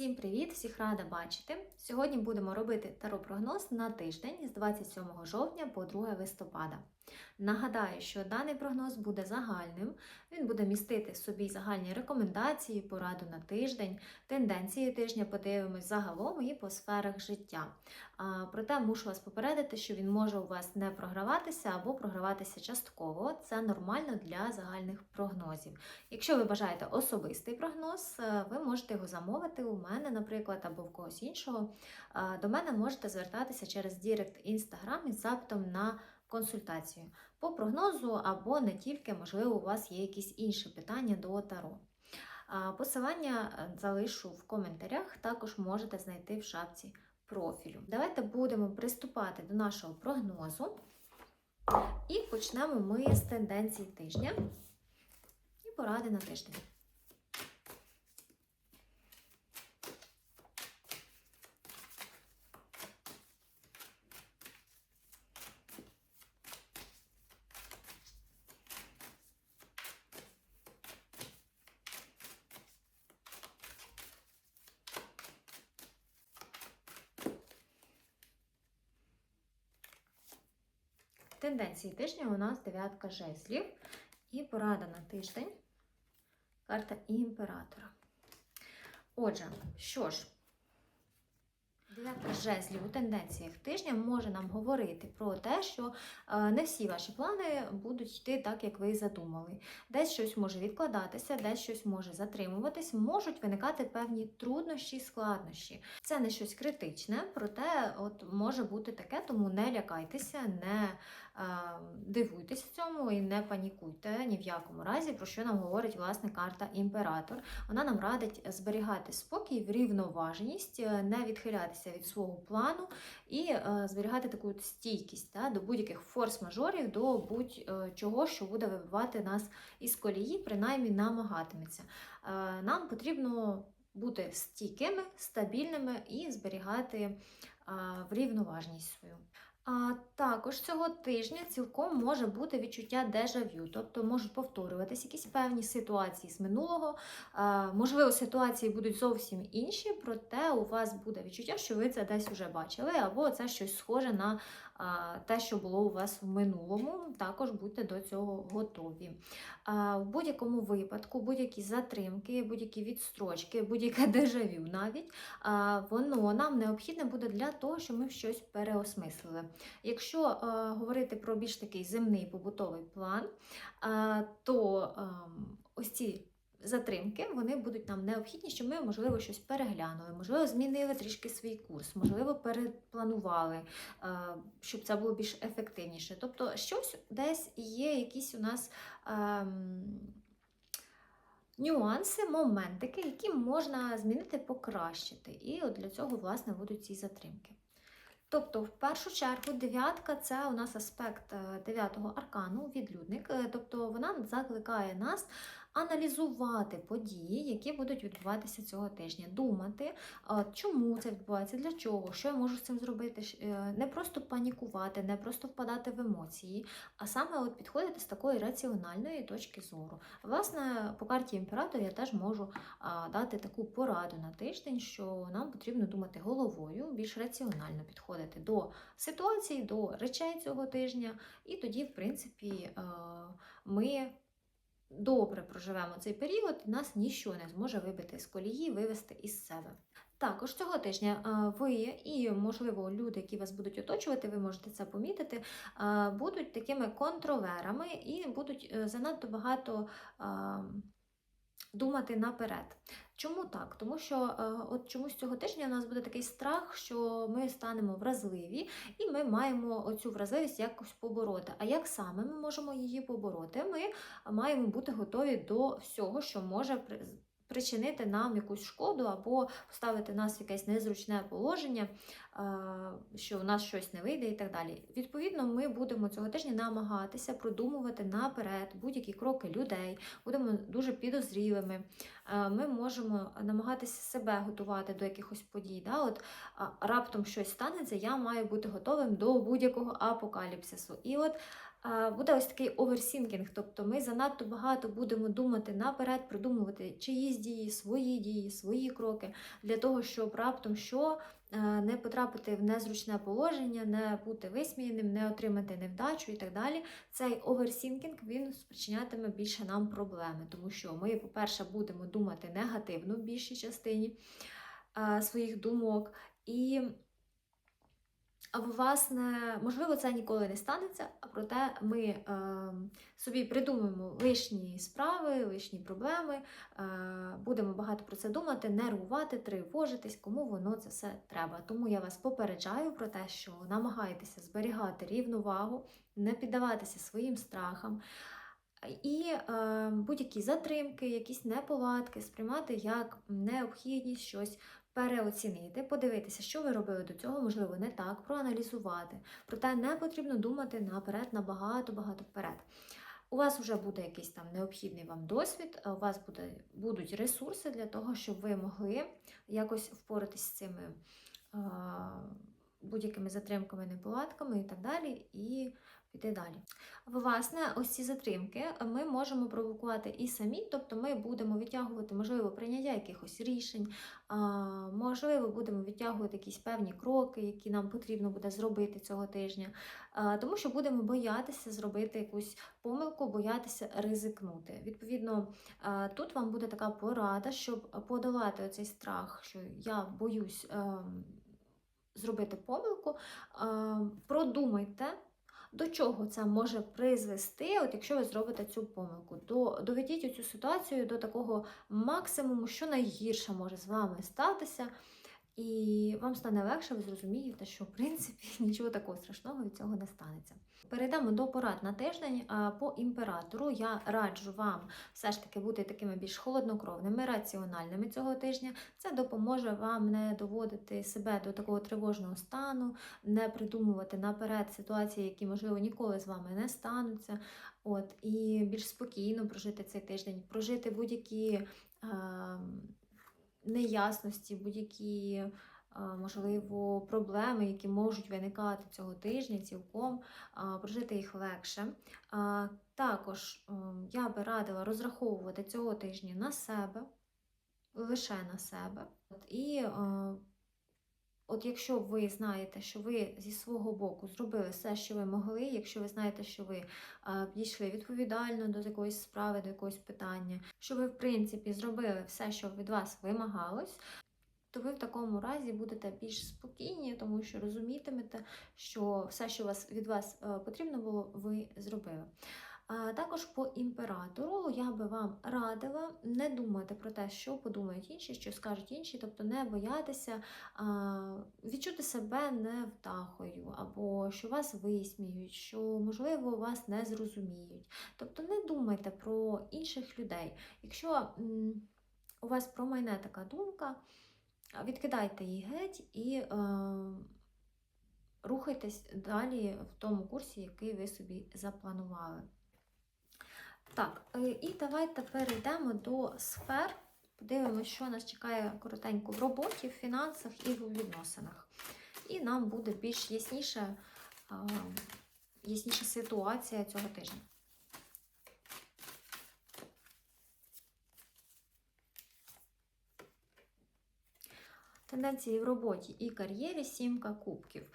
Всім привіт! Всіх рада бачити! Сьогодні будемо робити таро-прогноз на тиждень з 27 жовтня по 2 листопада. Нагадаю, що даний прогноз буде загальним, він буде містити в собі загальні рекомендації, пораду на тиждень, тенденції тижня подивимось загалом і по сферах життя. А, Проте мушу вас попередити, що він може у вас не програватися або програватися частково. Це нормально для загальних прогнозів. Якщо ви бажаєте особистий прогноз, е, ви можете його замовити у мене, наприклад, або в когось іншого. До мене можете звертатися через Дірект Instagram із запитом на консультацію по прогнозу, або не тільки, можливо, у вас є якісь інші питання до Таро. Посилання е, залишу в коментарях, також можете знайти в шапці профілю. Давайте будемо приступати до нашого прогнозу. І почнемо ми з тенденцій тижня і поради на тиждень. Тенденції тижня у нас дев'ятка жезлів і порада на тиждень. Карта імператора. Отже, що ж, дев'ятка жезлів у тенденціях тижня може нам говорити про те, що е, не всі ваші плани будуть йти так, як ви задумали. Десь щось може відкладатися, десь щось може затримуватись, можуть виникати певні труднощі, складнощі. Це не щось критичне, проте от може бути таке, тому не лякайтеся, не е, дивуйтеся цьому і не панікуйте ні в якому разі, про що нам говорить власне карта імператор. Вона нам радить зберігати спокій, врівноваженість, е, не відхилятися від свого плану і е, зберігати таку стійкість да, до будь-яких форс-мажорів, до будь-чого, що буде вибивати нас із колії, принаймні намагатиметься. Нам потрібно бути стійкими, стабільними і зберігати врівноважність свою. А також цього тижня цілком може бути відчуття дежавю, тобто можуть повторюватися якісь певні ситуації з минулого. А, можливо, ситуації будуть зовсім інші, проте у вас буде відчуття, що ви це десь вже бачили, або це щось схоже на те, що було у вас в минулому. Також будьте до цього готові. В будь-якому випадку, будь-які затримки, будь-які відстрочки, будь-яке дежавю навіть, воно нам необхідне буде для того, щоб ми щось переосмислили. Якщо е, говорити про більш такий земний побутовий план, то е, ось ці затримки вони будуть нам необхідні, щоб ми, можливо, щось переглянули, можливо, змінили трішки свій курс, можливо, перепланували, е, щоб це було більш ефективніше. Тобто, щось десь є якісь у нас. Е, Нюанси, моментики, які можна змінити, покращити. І от для цього, власне, будуть ці затримки. Тобто, в першу чергу, дев'ятка це у нас аспект е, дев'ятого аркану, відлюдник. Е, Тобто вона закликає нас аналізувати події, які будуть відбуватися цього тижня, думати, чому це відбувається, для чого, що я можу з цим зробити. Е, Не просто панікувати, не просто впадати в емоції, а саме от підходити з такої раціональної точки зору. Власне, по карті імператора я теж можу дати таку пораду на тиждень, що нам потрібно думати головою, більш раціонально підходити до ситуації, до речей цього тижня, і тоді, в принципі, е, ми добре проживемо цей період, нас ніщо не зможе вибити з колії, вивести із себе. Також цього тижня ви і, можливо, люди, які вас будуть оточувати, ви можете це помітити, будуть такими контролерами і будуть е, занадто багато думати наперед. Чому так? Тому що е, от чомусь цього тижня у нас буде такий страх, що ми станемо вразливі, і ми маємо оцю вразливість якось побороти. А як саме ми можемо її побороти? Ми маємо бути готові до всього, що може причинити нам якусь шкоду або поставити нас в якесь незручне положення, е, що у нас щось не вийде і так далі. Відповідно, ми будемо цього тижня намагатися продумувати наперед будь-які кроки людей, будемо дуже підозрілими. Е, Ми можемо намагатися себе готувати до якихось подій. Да? От раптом щось станеться, я маю бути готовим до будь-якого апокаліпсису. І от буде ось такий оверсінкінг, тобто ми занадто багато будемо думати наперед, придумувати чиїсь дії, свої дії, свої кроки для того, щоб раптом що е, не потрапити в незручне положення, не бути висміяним, не отримати невдачу і так далі. Цей оверсінкінг він спричинятиме більше нам проблеми, тому що ми, по-перше, будемо думати негативно в більшій частині е, своїх думок. І власне, можливо, це ніколи не станеться, а проте ми е, собі придумаємо лишні справи, лишні проблеми, е, будемо багато про це думати, нервувати, тривожитись, кому воно це все треба. Тому я вас попереджаю про те, що намагайтеся зберігати рівновагу, не піддаватися своїм страхам. І е, будь-які затримки, якісь неполадки сприймати як необхідність щось переоцінити, подивитися, що ви робили до цього, можливо, не так, проаналізувати. Проте не потрібно думати наперед, набагато-багато вперед. У вас вже буде якийсь там необхідний вам досвід, у вас буде, будуть ресурси для того, щоб ви могли якось впоратись з цими е, будь-якими затримками, неполадками і так далі, і піти далі. Власне, ось ці затримки ми можемо провокувати і самі, тобто ми будемо відтягувати, можливо, прийняття якихось рішень, можливо, будемо відтягувати якісь певні кроки, які нам потрібно буде зробити цього тижня, тому що будемо боятися зробити якусь помилку, боятися ризикнути. Відповідно, тут вам буде така порада, щоб подолати оцей страх, що я боюсь. ем, Зробити помилку, продумайте, до чого це може призвести, от якщо ви зробите цю помилку. До, доведіть цю ситуацію до такого максимуму, що найгірше може з вами статися. І вам стане легше, ви зрозумієте, що в принципі нічого такого страшного від цього не станеться. Перейдемо до порад на тиждень по імператору. Я раджу вам все ж таки бути такими більш холоднокровними, раціональними цього тижня. Це допоможе вам не доводити себе до такого тривожного стану, не придумувати наперед ситуації, які, можливо, ніколи з вами не стануться. От, І більш спокійно прожити цей тиждень, прожити будь-які. А, неясності, будь-які, можливо, проблеми, які можуть виникати цього тижня, цілком прожити їх легше. Також я би радила розраховувати цього тижня на себе, лише на себе. І От якщо ви знаєте, що ви зі свого боку зробили все, що ви могли, якщо ви знаєте, що ви підійшли відповідально до якоїсь справи, до якогось питання, що ви, в принципі, зробили все, що від вас вимагалось, то ви в такому разі будете більш спокійні, тому що розумітимете, що все, що вас, від вас е, потрібно було, ви зробили. Також по імператору я би вам радила не думати про те, що подумають інші, що скажуть інші, тобто не боятися відчути себе невдахою, або що вас висміють, що, можливо, вас не зрозуміють. Тобто не думайте про інших людей. Якщо у вас промайне така думка, відкидайте її геть і. Е, Рухайтесь далі в тому курсі, який ви собі запланували. Так, е, і давайте перейдемо до сфер. Подивимося, що нас чекає коротенько в роботі, в фінансах і в відносинах. І нам буде більш ясніша, ясніша ситуація цього тижня. Тенденції в роботі і кар'єрі сімка кубків.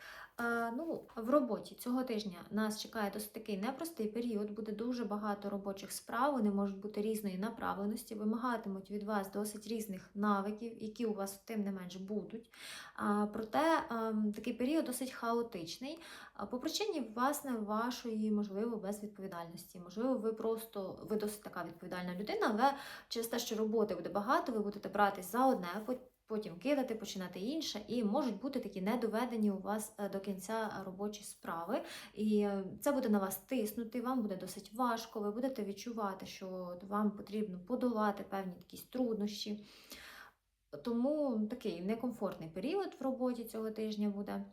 Ну, В роботі цього тижня нас чекає досить такий непростий період, буде дуже багато робочих справ, вони можуть бути різної направленості, вимагатимуть від вас досить різних навиків, які у вас тим не менш будуть. Проте ем, такий період досить хаотичний, по причині власне, вашої, можливо, безвідповідальності. Можливо, ви просто ви досить така відповідальна людина, але через те, що роботи буде багато, ви будете братись за одне потім кидати, починати інше, і можуть бути такі недоведені у вас е, до кінця робочі справи. І е, це буде на вас тиснути, вам буде досить важко, ви будете відчувати, що вам потрібно подолати певні якісь труднощі. Тому такий некомфортний період в роботі цього тижня буде.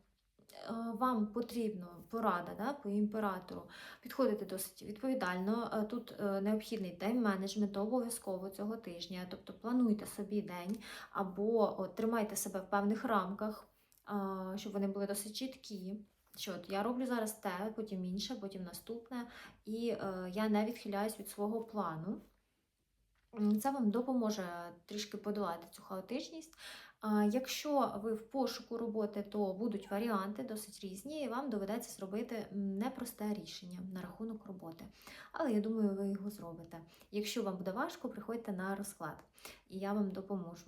Е, вам потрібно порада да, по імператору підходити досить відповідально. Е, тут е, необхідний тайм-менеджмент обов'язково цього тижня, тобто плануйте собі день або от, тримайте себе в певних рамках, щоб вони були досить чіткі. що от я роблю зараз те, потім інше, потім наступне, і е, я не відхиляюсь від свого плану. Це вам допоможе трішки подолати цю хаотичність. Якщо ви в пошуку роботи, то будуть варіанти досить різні, і вам доведеться зробити непросте рішення на рахунок роботи. Але я думаю, ви його зробите. Якщо вам буде важко, приходьте на розклад, і я вам допоможу.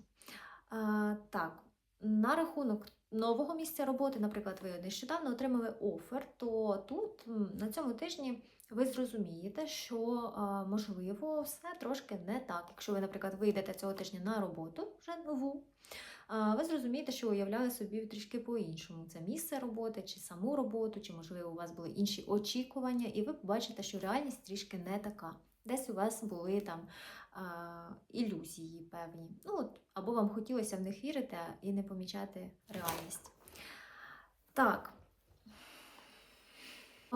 Так, на рахунок нового місця роботи, наприклад, ви нещодавно отримали офер, то тут на цьому тижні ви зрозумієте, що можливо все трошки не так. Якщо ви, наприклад, вийдете цього тижня на роботу вже нову, ви зрозумієте, що уявляли собі трішки по-іншому. Це місце роботи, чи саму роботу, чи можливо у вас були інші очікування, і ви побачите, що реальність трішки не така. Десь у вас були там а, ілюзії певні. Ну, от, або вам хотілося в них вірити і не помічати реальність. Так.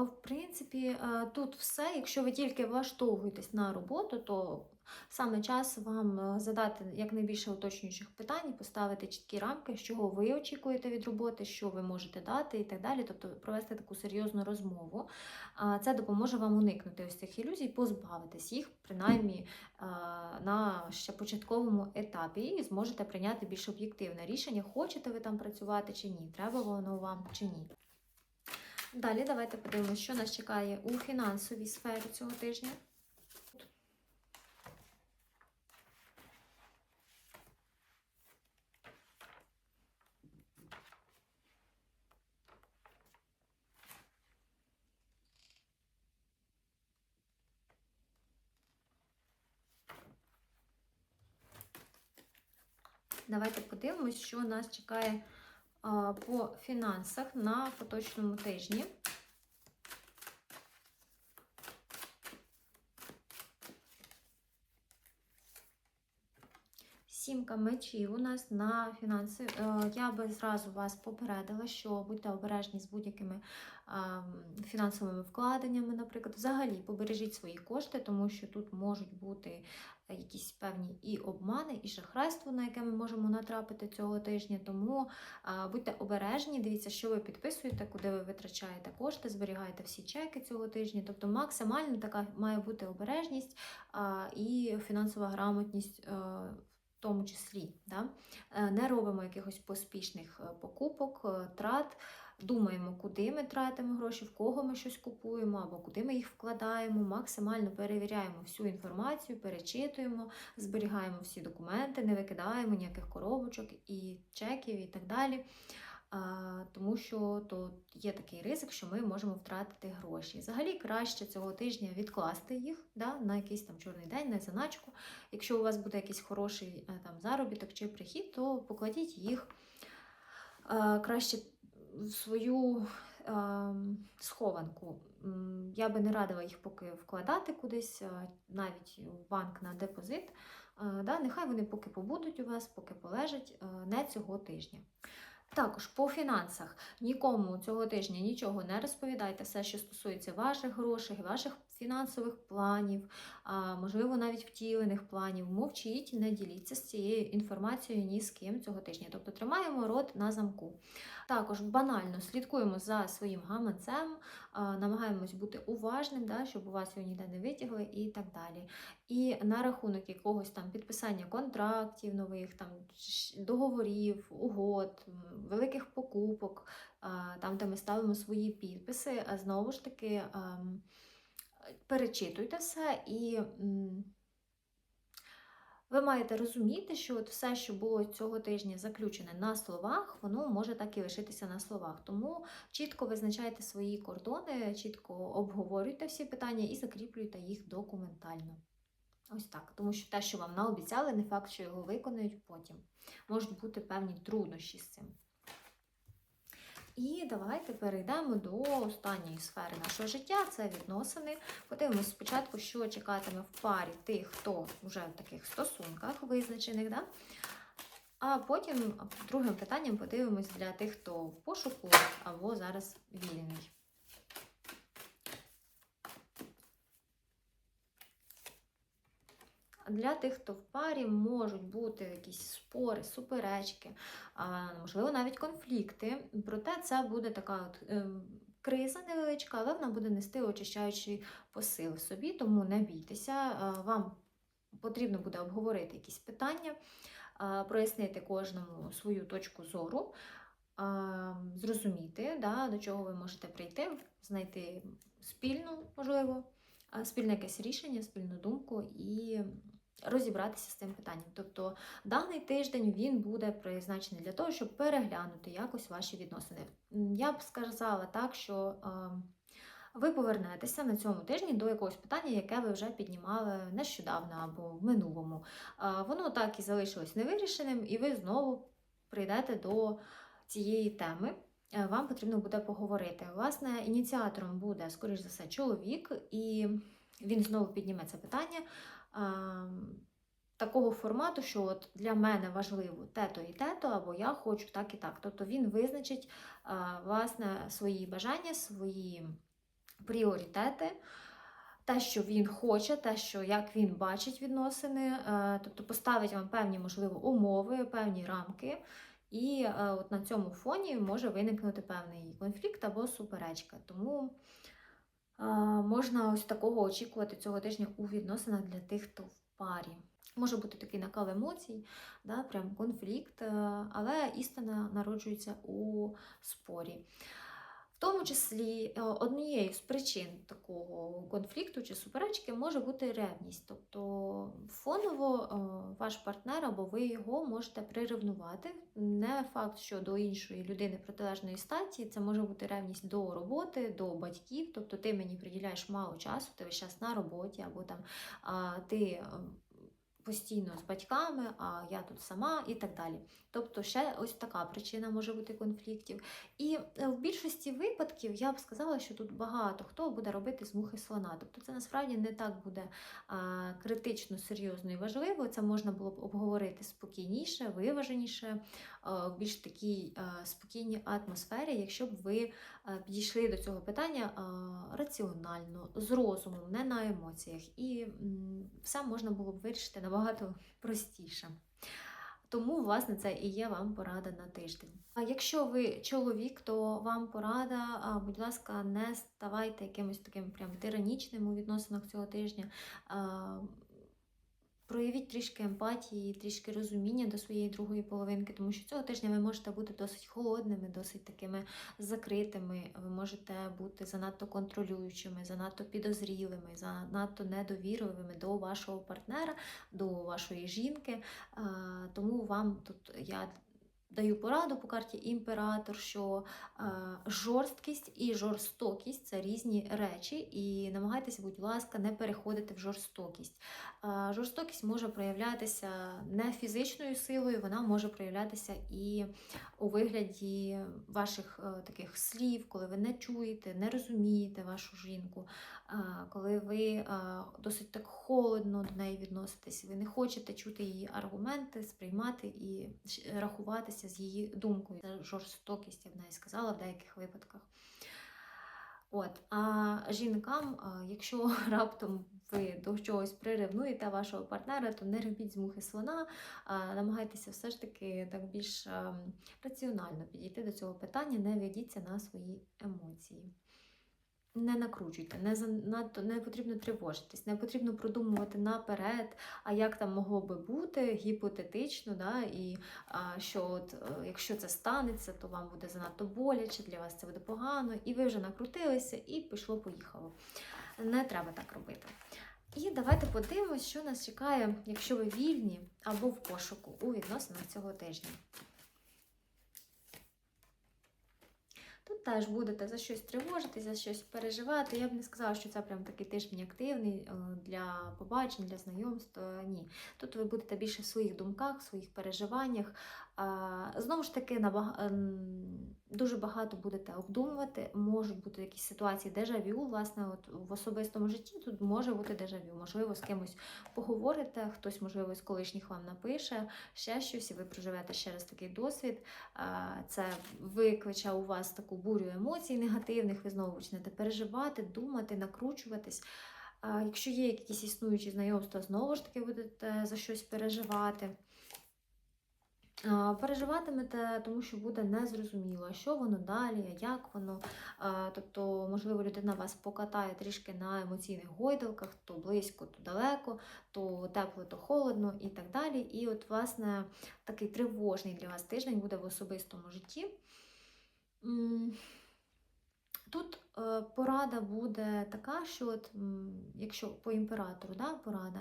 В принципі, тут все. Якщо ви тільки влаштовуєтесь на роботу, то саме час вам задати якнайбільше уточнюючих питань, поставити чіткі рамки, чого ви очікуєте від роботи, що ви можете дати і так далі. Тобто провести таку серйозну розмову. Це допоможе вам уникнути ось цих ілюзій, позбавитись їх, принаймні на ще початковому етапі, і зможете прийняти більш об'єктивне рішення, хочете ви там працювати чи ні, треба воно вам чи ні. Далі давайте подивимося, що нас чекає у фінансовій сфері цього тижня. Давайте подивимось, що нас чекає по фінансах на поточному тижні. Сімка мечів у нас на фінанси. Е, Я би зразу вас попередила, що будьте обережні з будь-якими фінансовими вкладеннями, наприклад. Взагалі побережіть свої кошти, тому що тут можуть бути якісь певні і обмани, і шахрайство, на яке ми можемо натрапити цього тижня. Тому будьте обережні, дивіться, що ви підписуєте, куди ви витрачаєте кошти, зберігайте всі чеки цього тижня. Тобто максимально така має бути обережність і фінансова грамотність. В тому числі, да? Е, не робимо якихось поспішних е, покупок, е, трат, думаємо, куди ми тратимо гроші, в кого ми щось купуємо або куди ми їх вкладаємо. Максимально перевіряємо всю інформацію, перечитуємо, зберігаємо всі документи, не викидаємо ніяких коробочок і чеків і так далі. Тому що то є такий ризик, що ми можемо втратити гроші. Взагалі краще цього тижня відкласти їх да, на якийсь там чорний день, на заначку. Якщо у вас буде якийсь хороший е, там заробіток чи прихід, то покладіть їх а, краще в свою а, схованку. Я би не радила їх поки вкладати кудись, навіть в банк на депозит. Да, нехай вони поки побудуть у вас, поки полежать, не цього тижня. Також по фінансах. Нікому цього тижня нічого не розповідайте, все, що стосується ваших грошей, ваших фінансових планів, можливо, навіть втілених планів. Мовчіть, не діліться з цією інформацією ні з ким цього тижня. Тобто тримаємо рот на замку. Також банально слідкуємо за своїм гаманцем, намагаємось бути уважним, да, щоб у вас його ніде не витягли і так далі. І на рахунок якогось там підписання контрактів нових, там договорів, угод, великих покупок, там, де ми ставимо свої підписи, знову ж таки перечитуйте все і. Ви маєте розуміти, що от все, що було цього тижня заключене на словах, воно може так і лишитися на словах. Тому чітко визначайте свої кордони, чітко обговорюйте всі питання і закріплюйте їх документально. Ось так, тому що те, що вам наобіцяли, не факт, що його виконують потім. Можуть бути певні труднощі з цим. І давайте перейдемо до останньої сфери нашого життя це відносини. Подивимось спочатку, що чекатиме в парі тих, хто вже в таких стосунках визначених. Да? А потім другим питанням подивимось для тих, хто в пошуку або зараз вільний. Для тих, хто в парі, можуть бути якісь спори, суперечки, можливо, навіть конфлікти. Проте це буде така от, ем, криза невеличка, але вона буде нести очищаючий посил собі, тому не бійтеся. Вам потрібно буде обговорити якісь питання, прояснити кожному свою точку зору, зрозуміти, да, до чого ви можете прийти, знайти спільну, можливо, спільне якесь рішення, спільну думку і розібратися з цим питанням. Тобто даний тиждень він буде призначений для того, щоб переглянути якось ваші відносини. Я б сказала так, що а, ви повернетеся на цьому тижні до якогось питання, яке ви вже піднімали нещодавно або в минулому. А, Воно так і залишилось невирішеним, і ви знову прийдете до цієї теми. Е, Вам потрібно буде поговорити. Власне, ініціатором буде, скоріш за все, чоловік, і він знову підніме це питання такого формату, що от для мене важливо те-то і те-то, або я хочу так і так. Тобто він визначить а, власне свої бажання, свої пріоритети. Те, що він хоче, те, що як він бачить відносини, е, тобто поставить вам певні, можливо, умови, певні рамки, і е, от на цьому фоні може виникнути певний конфлікт або суперечка. Тому е, можна ось такого очікувати цього тижня у відносинах для тих, хто в парі. Може бути такий накал емоцій, да, прям конфлікт, е, але істина народжується у спорі. В тому числі е, однією з причин такого конфлікту чи суперечки може бути ревність. Тобто фоново е, ваш партнер або ви його можете приревнувати. Не факт, що до іншої людини протилежної статі, це може бути ревність до роботи, до батьків. Тобто ти мені приділяєш мало часу, ти весь час на роботі, або там ти. Постійно з батьками, а я тут сама і так далі. Тобто, ще ось така причина може бути конфліктів. І е, в більшості випадків я б сказала, що тут багато хто буде робити з мухи слона. Тобто це насправді не так буде критично, серйозно і важливо. Це можна було б обговорити спокійніше, виваженіше, в більш такій спокійній атмосфері, якщо б ви підійшли до цього питання раціонально, з розумом, не на емоціях. І все можна було б вирішити набагато простіше. Тому, власне, це і є вам порада на тиждень. А якщо ви чоловік, то вам порада, будь ласка, не ставайте якимось таким прям тиранічним у відносинах цього тижня. Проявіть трішки емпатії, трішки розуміння до своєї другої половинки, тому що цього тижня ви можете бути досить холодними, досить такими закритими. Ви можете бути занадто контролюючими, занадто підозрілими, занадто недовірливими до вашого партнера, до вашої жінки. Тому вам тут я даю пораду по карті імператор, що е, жорсткість і жорстокість це різні речі, і намагайтеся, будь ласка, не переходити в жорстокість. Е, жорстокість може проявлятися не фізичною силою, вона може проявлятися і у вигляді ваших е, таких слів, коли ви не чуєте, не розумієте вашу жінку, коли ви досить так холодно до неї відноситесь, ви не хочете чути її аргументи, сприймати і щ- рахуватися з її думкою. Це жорстокість, я б навіть сказала в деяких випадках. От, а жінкам, якщо раптом ви до чогось приревнуєте вашого партнера, то не робіть з мухи слона, намагайтеся все ж таки так більш раціонально підійти до цього питання, не ведіться на свої емоції. Не накручуйте, не занадто не потрібно тривожитись, не потрібно продумувати наперед, а як там могло би бути гіпотетично, да, і а, що от, е, якщо це станеться, то вам буде занадто боляче, для вас це буде погано, і ви вже накрутилися, і пішло-поїхало. Не треба так робити. І давайте подивимось, що нас чекає, якщо ви вільні або в пошуку у відносинах цього тижня. Тут теж будете за щось тривожитись, за щось переживати. Я б не сказала, що це прям такий тиждень активний е, для побачень, для знайомств. Ні. Тут ви будете більше в своїх думках, в своїх переживаннях. Знову ж таки, набага... ем, дуже багато будете обдумувати. Можуть бути якісь ситуації дежавю. Власне, от в особистому житті тут може бути дежавю. Можливо, з кимось поговорите, хтось, можливо, з колишніх вам напише ще щось, і ви проживете ще раз такий досвід. Це викличе у вас таку бурю емоцій негативних, ви знову почнете переживати, думати, накручуватись. Якщо є якісь існуючі знайомства, знову ж таки будете за щось переживати. Переживатимете, тому що буде незрозуміло, що воно далі, як воно. Тобто, можливо, людина вас покатає трішки на емоційних гойдалках, то близько, то далеко, то тепло, то холодно і так далі. І от, власне, такий тривожний для вас тиждень буде в особистому житті. Тут е, порада буде така, що от, якщо по імператору да, порада,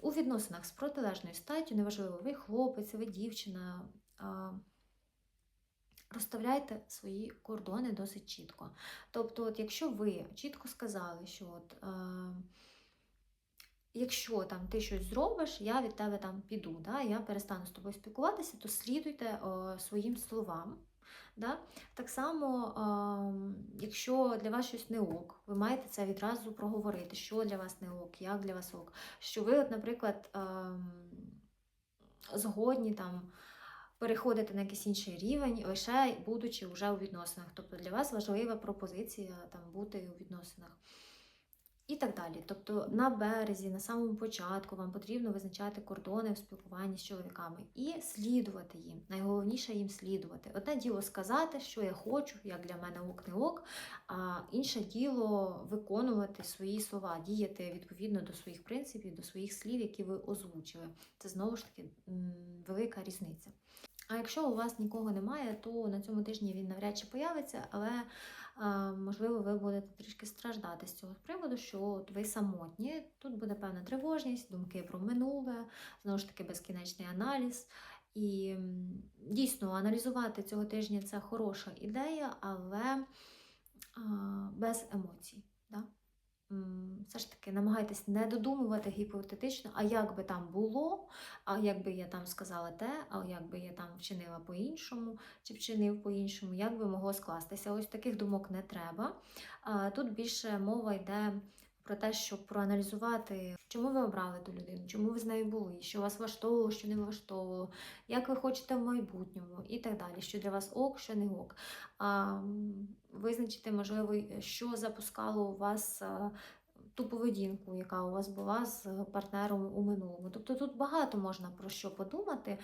у відносинах з протилежною статтю, неважливо, ви хлопець, ви дівчина, розставляйте свої кордони досить чітко. Тобто, от, якщо ви чітко сказали, що от, якщо там ти щось зробиш, я від тебе там піду, да, я перестану з тобою спілкуватися, то слідуйте е, своїм словам. Да? Так само, ем, якщо для вас щось не ок, ви маєте це відразу проговорити, що для вас не ок, як для вас ок. Що ви, от, наприклад, ем, згодні там переходити на якийсь інший рівень, лише будучи вже у відносинах. Тобто для вас важлива пропозиція там бути у відносинах. І так далі. Тобто на березі, на самому початку вам потрібно визначати кордони в спілкуванні з чоловіками і слідувати їм. Найголовніше їм слідувати. Одне діло сказати, що я хочу, як для мене ок не ок, а інше діло виконувати свої слова, діяти відповідно до своїх принципів, до своїх слів, які ви озвучили. Це знову ж таки велика різниця. А якщо у вас нікого немає, то на цьому тижні він навряд чи появиться, але можливо ви будете трішки страждати з цього приводу, що от ви самотні. Тут буде певна тривожність, думки про минуле, знову ж таки безкінечний аналіз. І дійсно аналізувати цього тижня це хороша ідея, але без емоцій. Да? Все ж таки намагайтесь не додумувати гіпотетично, а як би там було, а як би я там сказала те, а як би я там вчинила по-іншому, чи вчинив по-іншому, як би могло скластися. Ось таких думок не треба. Тут більше мова йде про те, щоб проаналізувати, чому ви обрали ту людину, чому ви з нею були, що вас влаштовувало, що не влаштовувало, як ви хочете в майбутньому і так далі, що для вас ок, що не ок. А, Визначити, можливо, що запускало у вас ту поведінку, яка у вас була з партнером у минулому. Тобто тут багато можна про що подумати.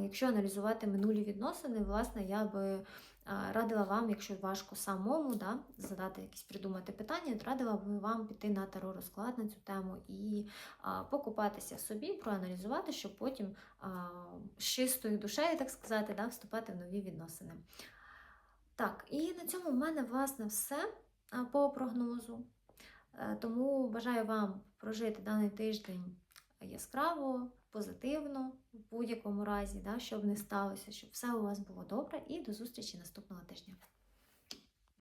Якщо аналізувати минулі відносини, власне, я би радила вам, якщо важко самому да, задати якісь придумати питання, радила би вам піти на таро розклад на цю тему і а, покупатися собі, проаналізувати, щоб потім а, з чистою душею, так сказати, да, вступати в нові відносини. Так, і на цьому в мене власне все по прогнозу. Е, Тому бажаю вам прожити даний тиждень яскраво, позитивно, в будь-якому разі, да, щоб не сталося, щоб все у вас було добре. І до зустрічі наступного тижня.